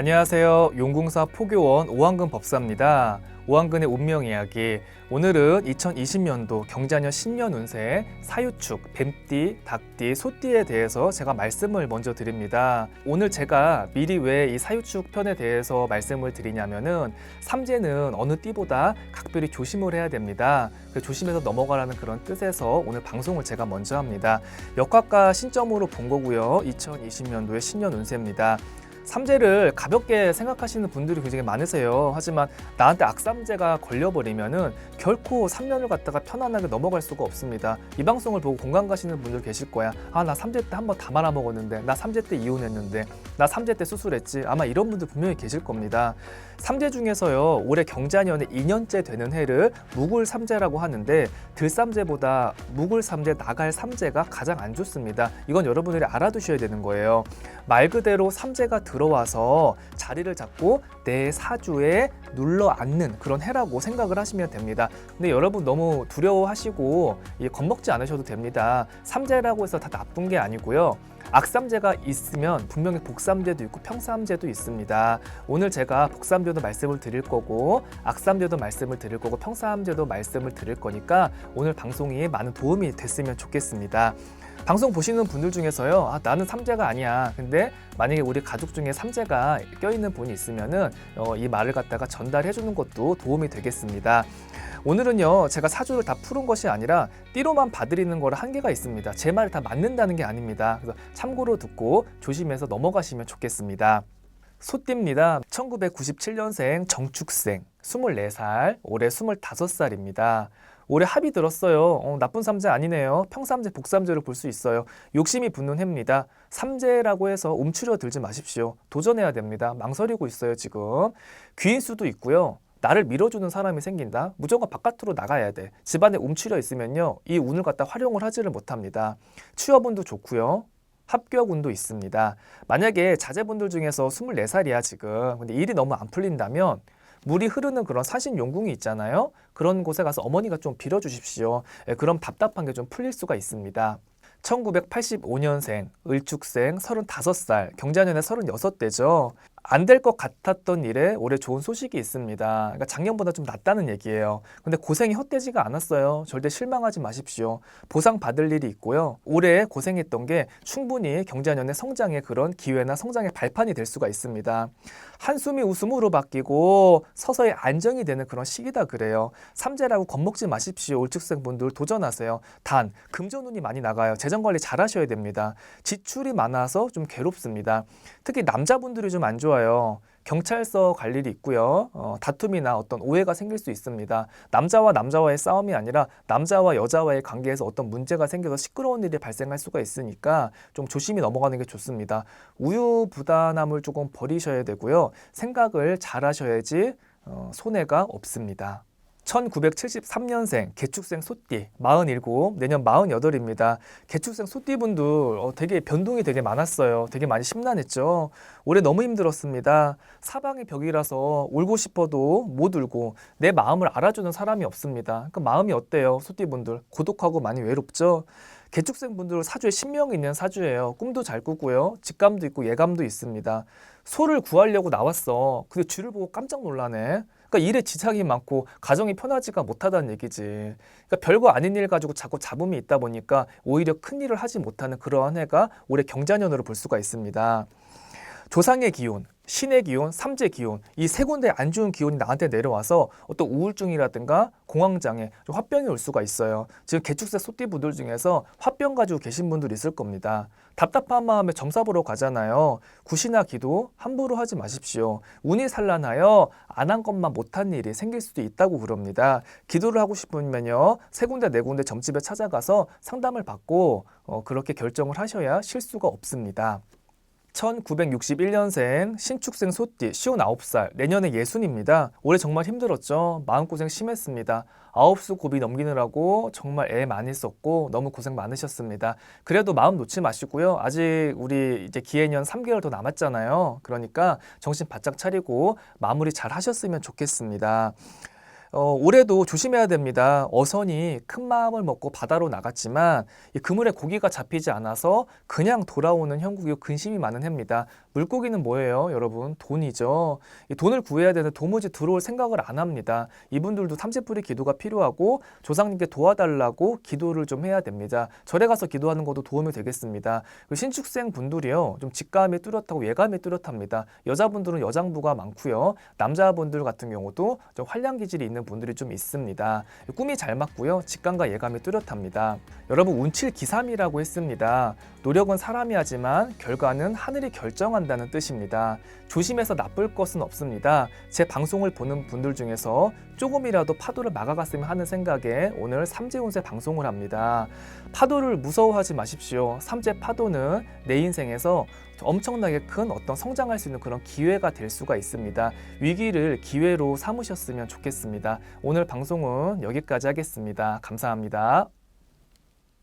안녕하세요. 용궁사 포교원 오한근 법사입니다. 오한근의 운명 이야기. 오늘은 2020년도 경자년 신년 운세 사유축, 뱀띠, 닭띠, 소띠에 대해서 제가 말씀을 먼저 드립니다. 오늘 제가 미리 왜 이 사유축 편에 대해서 말씀을 드리냐면은 삼재는 어느 띠보다 각별히 조심을 해야 됩니다. 그 조심해서 넘어가라는 그런 뜻에서 오늘 방송을 제가 먼저 합니다. 역학과 신점으로 본 거고요. 2020년도의 신년 운세입니다. 삼재를 가볍게 생각하시는 분들이 굉장히 많으세요. 하지만 나한테 악삼재가 걸려버리면은 결코 3년을 갖다가 편안하게 넘어갈 수가 없습니다. 이 방송을 보고 공감 가시는 분들 계실 거야. 아, 나 삼재 때 한 번 다 말아먹었는데, 나 삼재 때 이혼했는데, 나 삼재 때 수술했지. 아마 이런 분들 분명히 계실 겁니다. 삼재 중에서요, 올해 경자년에 2년째 되는 해를 묵을 삼재라고 하는데, 들삼재보다 묵을 삼재, 나갈 삼재가 가장 안 좋습니다. 이건 여러분들이 알아두셔야 되는 거예요. 말 그대로 삼재가 들 어와서 자리를 잡고 내 사주에 눌러 앉는 그런 해라고 생각을 하시면 됩니다. 근데 여러분 너무 두려워하시고 이 겁먹지 않으셔도 됩니다. 삼재라고 해서 다 나쁜 게 아니고요. 악삼재가 있으면 분명히 복삼재도 있고 평삼재도 있습니다. 오늘 제가 복삼재도 말씀을 드릴 거고 악삼재도 말씀을 드릴 거고 평삼재도 말씀을 드릴 거니까 오늘 방송이 많은 도움이 됐으면 좋겠습니다. 방송 보시는 분들 중에서요, 아, 나는 삼재가 아니야. 근데 만약에 우리 가족 중에 삼재가 껴있는 분이 있으면은 어, 이 말을 갖다가 전달해 주는 것도 도움이 되겠습니다. 오늘은요, 제가 사주를 다 푸는 것이 아니라 띠로만 봐드리는 거라 한계가 있습니다. 제 말을 다 맞는다는 게 아닙니다. 그래서 참고로 듣고 조심해서 넘어가시면 좋겠습니다. 소띠입니다. 1997년생 정축생, 24살, 올해 25살입니다. 올해 합이 들었어요. 어, 나쁜 삼재 아니네요. 평삼재, 복삼재를 볼수 있어요. 욕심이 붙는 해입니다. 삼재라고 해서 움츠려 들지 마십시오. 도전해야 됩니다. 망설이고 있어요, 지금. 귀인 수도 있고요. 나를 밀어주는 사람이 생긴다. 무조건 바깥으로 나가야 돼. 집안에 움츠려 있으면요. 이 운을 갖다 활용을 하지를 못합니다. 취업운도 좋고요. 합격운도 있습니다. 만약에 자제분들 중에서 24살이야 지금. 근데 일이 너무 안 풀린다면 물이 흐르는 그런 사신 용궁이 있잖아요. 그런 곳에 가서 어머니가 좀 빌어주십시오. 예, 그럼 답답한 게 좀 풀릴 수가 있습니다. 1985년생, 을축생, 35살, 경자년에 36대죠. 안 될 것 같았던 일에 올해 좋은 소식이 있습니다. 그러니까 작년보다 좀 낫다는 얘기예요. 근데 고생이 헛되지가 않았어요. 절대 실망하지 마십시오. 보상 받을 일이 있고요. 올해 고생했던 게 충분히 경자년의 성장의 그런 기회나 성장의 발판이 될 수가 있습니다. 한숨이 웃음으로 바뀌고 서서히 안정이 되는 그런 시기다 그래요. 삼재라고 겁먹지 마십시오. 울축생분들 도전하세요. 단 금전운이 많이 나가요. 재정 관리 잘 하셔야 됩니다. 지출이 많아서 좀 괴롭습니다. 특히 남자분들이 좀 안 좋아요. 경찰서 갈 일이 있고요. 어, 다툼이나 어떤 오해가 생길 수 있습니다. 남자와 남자와의 싸움이 아니라 남자와 여자와의 관계에서 어떤 문제가 생겨서 시끄러운 일이 발생할 수가 있으니까 좀 조심히 넘어가는 게 좋습니다. 우유부단함을 조금 버리셔야 되고요. 생각을 잘 하셔야지 어, 손해가 없습니다. 1973년생 개축생 소띠 47 내년 48입니다. 개축생 소띠분들 어, 되게 변동이 되게 많았어요. 되게 많이 심란했죠. 올해 너무 힘들었습니다. 사방이 벽이라서 울고 싶어도 못 울고 내 마음을 알아주는 사람이 없습니다. 그 마음이 어때요? 소띠분들 고독하고 많이 외롭죠. 개축생 분들 사주에 신명이 있는 사주예요. 꿈도 잘 꾸고요. 직감도 있고 예감도 있습니다. 소를 구하려고 나왔어. 근데 쥐를 보고 깜짝 놀라네. 그러니까 일에 지장이 많고 가정이 편하지가 못하다는 얘기지. 그러니까 별거 아닌 일 가지고 자꾸 잡음이 있다 보니까 오히려 큰 일을 하지 못하는 그러한 해가 올해 경자년으로 볼 수가 있습니다. 조상의 기운, 신의 기운, 삼재 기운 이 세 군데 안 좋은 기운이 나한테 내려와서 어떤 우울증이라든가 공황장애, 좀 화병이 올 수가 있어요. 지금 개축새 소띠부들 중에서 화병 가지고 계신 분들 있을 겁니다. 답답한 마음에 점사 보러 가잖아요. 굿이나 기도 함부로 하지 마십시오. 운이 산란하여 안 한 것만 못한 일이 생길 수도 있다고 그럽니다. 기도를 하고 싶으면요. 세 군데 네 군데 점집에 찾아가서 상담을 받고 어, 그렇게 결정을 하셔야 실수가 없습니다. 1961년생 신축생 소띠 59살 내년에 예순입니다. 올해 정말 힘들었죠. 마음고생 심했습니다. 아홉 수 고비 넘기느라고 정말 애 많이 썼고 너무 고생 많으셨습니다. 그래도 마음 놓지 마시고요. 아직 우리 이제 기해년 3개월 더 남았잖아요. 그러니까 정신 바짝 차리고 마무리 잘 하셨으면 좋겠습니다. 어, 올해도 조심해야 됩니다. 어선이 큰 마음을 먹고 바다로 나갔지만 이 그물에 고기가 잡히지 않아서 그냥 돌아오는 형국이 근심이 많은 해입니다. 물고기는 뭐예요, 여러분? 돈이죠. 이 돈을 구해야 되는데 도무지 들어올 생각을 안 합니다. 이분들도 삼재뿌리 기도가 필요하고 조상님께 도와달라고 기도를 좀 해야 됩니다. 절에 가서 기도하는 것도 도움이 되겠습니다. 그 신축생 분들이요, 좀 직감이 뚜렷하고 예감이 뚜렷합니다. 여자분들은 여장부가 많고요, 남자분들 같은 경우도 좀 활량 기질이 있는 분들이 좀 있습니다. 꿈이 잘 맞고요, 직감과 예감이 뚜렷합니다. 여러분 운칠 기삼이라고 했습니다. 노력은 사람이 하지만 결과는 하늘이 결정한다는 뜻입니다. 조심해서 나쁠 것은 없습니다. 제 방송을 보는 분들 중에서 조금이라도 파도를 막아갔으면 하는 생각에 오늘 삼재운세 방송을 합니다. 파도를 무서워하지 마십시오. 삼재 파도는 내 인생에서 엄청나게 큰 어떤 성장할 수 있는 그런 기회가 될 수가 있습니다. 위기를 기회로 삼으셨으면 좋겠습니다. 오늘 방송은 여기까지 하겠습니다. 감사합니다.